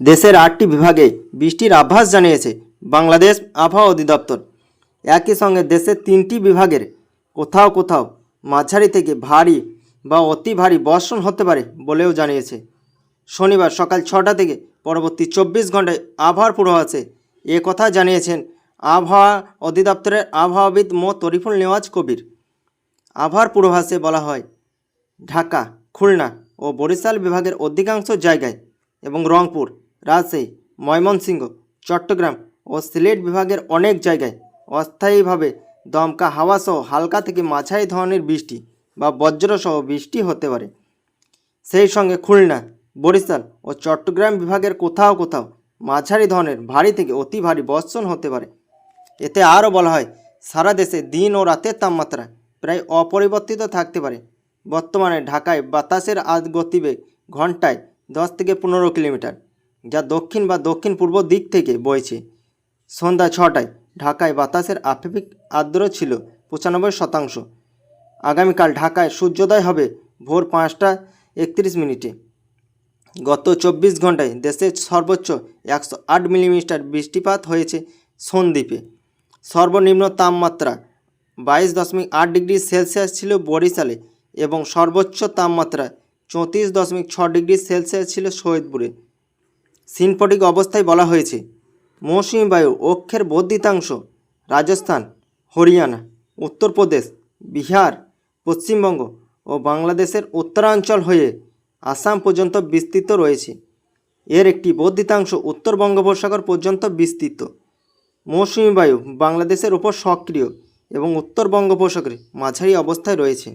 দেশের আটটি বিভাগে বৃষ্টির আভাস জানিয়েছে বাংলাদেশ আবহাওয়া অধিদপ্তর। একই সঙ্গে দেশের তিনটি বিভাগের কোথাও কোথাও মাঝারি থেকে ভারী বা অতি ভারী বর্ষণ হতে পারে বলেও জানিয়েছে। শনিবার সকাল ছটা থেকে পরবর্তী চব্বিশ ঘন্টায় আবহাওয়ার পূর্বাভাসে এ কথা জানিয়েছেন আবহাওয়া অধিদপ্তরের আবহাওয়াবিদ মো. তরিফুল নেওয়াজ কবির। আবহাওয়ার পূর্বাভাসে বলা হয়, ঢাকা, খুলনা ও বরিশাল বিভাগের অধিকাংশ জায়গায় এবং রংপুর রাজশাহী ময়মনসিংহ, চট্টগ্রাম ও সিলেট বিভাগের অনেক জায়গায় অস্থায়ীভাবে দমকা হাওয়াসহ হালকা থেকে মাঝারি ধরনের বৃষ্টি বা বজ্রসহ বৃষ্টি হতে পারে। সেই সঙ্গে খুলনা, বরিশাল ও চট্টগ্রাম বিভাগের কোথাও কোথাও মাঝারি ধরনের ভারী থেকে অতি ভারী বর্ষণ হতে পারে। এতে আরও বলা হয়, সারা দেশে দিন ও রাতের তাপমাত্রা প্রায় অপরিবর্তিত থাকতে পারে। বর্তমানে ঢাকায় বাতাসের আজ গতিবেগ ঘন্টায় দশ থেকে পনেরো কিলোমিটার। যা দক্ষিণ বা দক্ষিণ পূর্ব দিক থেকে বইছে। সন্ধ্যা ছটায় ঢাকায় বাতাসের আপেক্ষিক আর্দ্র ছিল পঁচানব্বই শতাংশ। আগামীকাল ঢাকায় সূর্যোদয় হবে ভোর পাঁচটা একত্রিশ মিনিটে। গত চব্বিশ ঘন্টায় দেশের সর্বোচ্চ একশো আট মিলিমিটার বৃষ্টিপাত হয়েছে সন্দ্বীপে। সর্বনিম্ন তাপমাত্রা বাইশ দশমিক আট ডিগ্রি সেলসিয়াস ছিল বরিশালে এবং সর্বোচ্চ তাপমাত্রা চৌত্রিশ দশমিক ছ ডিগ্রি সেলসিয়াস ছিল সৈয়দপুরে। সিনপটিক অবস্থায় বলা হয়েছে, মৌসুমী বায়ু অক্ষের বর্ধিতাংশ রাজস্থান, হরিয়ানা, উত্তরপ্রদেশ, বিহার, পশ্চিমবঙ্গ ও বাংলাদেশের উত্তরাঞ্চল হয়ে আসাম পর্যন্ত বিস্তৃত রয়েছে। এর একটি বর্ধিতাংশ উত্তর বঙ্গোপসাগর পর্যন্ত বিস্তৃত। মৌসুমী বায়ু বাংলাদেশের উপর সক্রিয় এবং উত্তর বঙ্গোপসাগরে মাঝারি অবস্থায় রয়েছে।